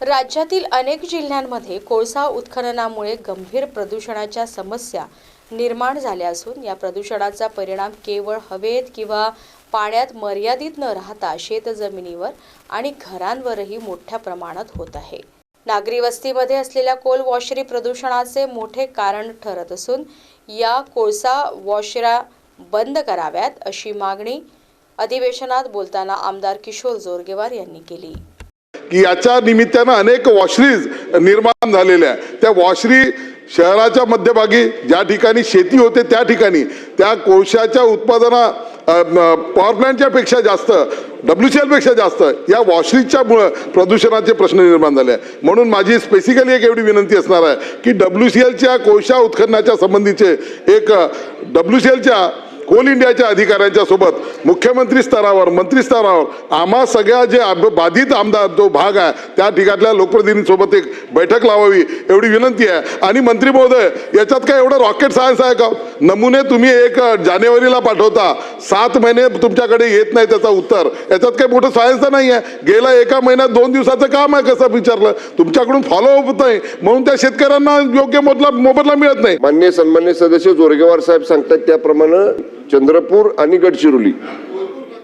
राज्यातील अनेक जिल्ह्यांमध्ये कोळसा उत्खननामुळे गंभीर प्रदूषणाच्या समस्या निर्माण झाल्या असून या प्रदूषणाचा परिणाम केवळ हवेत किंवा पाण्यात मर्यादित न राहता शेतजमिनीवर आणि घरांवरही मोठ्या प्रमाणात होत आहे. नागरी वस्तीमध्ये असलेल्या कोल वॉशरी प्रदूषणाचे मोठे कारण ठरत असून या कोळसा वॉशरा बंद कराव्यात अशी मागणी अधिवेशनात बोलताना आमदार किशोर जोरगेवार यांनी केली. की याच्या निमित्तानं अनेक वॉशरीज निर्माण झालेल्या आहे त्या वॉशरी शहराच्या मध्यभागी ज्या ठिकाणी शेती होते त्या ठिकाणी त्या कोळशाच्या उत्पादना पॉवर प्लॅन्टच्या पेक्षा जास्त डब्ल्यू सी एलपेक्षा जास्त या वॉशरीजच्या मुळं प्रदूषणाचे प्रश्न निर्माण झाले आहे म्हणून माझी स्पेसिकली एक एवढी विनंती असणार आहे की डब्ल्यू सी एलच्या कोळशा उत्खननाच्या संबंधीचे एक डब्ल्यू सी एलच्या कोल इंडियाच्या अधिकाऱ्यांच्या सोबत मुख्यमंत्री स्तरावर मंत्री स्तरावर आम्हा सगळ्या जे बाधित आमदार जो भाग आहे त्या ठिकाणल्या लोकप्रतिनिधींसोबत एक बैठक लावावी एवढी विनंती आहे. आणि मंत्री महोदय याच्यात काय एवढं रॉकेट सायन्स आहे का? नमुने तुम्ही एक जानेवारीला पाठवता. सात महिने तुमच्याकडे येत नाही त्याचा उत्तर. याच्यात काही मोठं सायन्स तर नाही आहे गेला एका महिन्यात दोन दिवसाचं काम आहे कसं विचारलं? तुमच्याकडून फॉलोअप होत नाही म्हणून त्या शेतकऱ्यांना योग्य मोबदला मोबदला मिळत नाही. मान्य सन्मान्य सदस्य जोरगेवार साहेब सांगतात त्याप्रमाणे चंद्रपूर आणि गडचिरोली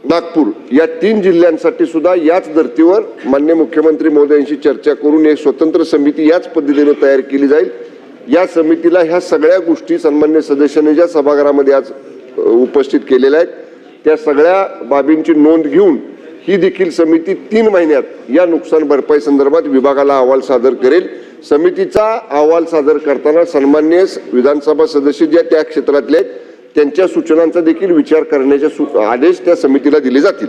नागपूर या तीन जिल्ह्यांसाठी सुद्धा याच धर्तीवर मान्य मुख्यमंत्री महोदयांशी चर्चा करून एक स्वतंत्र समिती याच पद्धतीने तयार केली जाईल. या समितीला ह्या सगळ्या गोष्टी सन्मान्य सदस्यांनी ज्या सभागृहामध्ये आज उपस्थित केलेल्या आहेत त्या सगळ्या बाबींची नोंद घेऊन ही देखील समिती तीन महिन्यात या नुकसान भरपाई संदर्भात विभागाला अहवाल सादर करेल. समितीचा अहवाल सादर करताना सन्मान्य विधानसभा सदस्य ज्या त्या क्षेत्रातले आहेत त्यांच्या सूचनांचा देखील विचार करण्याचे सु- आदेश त्या समितीला दिले जातील.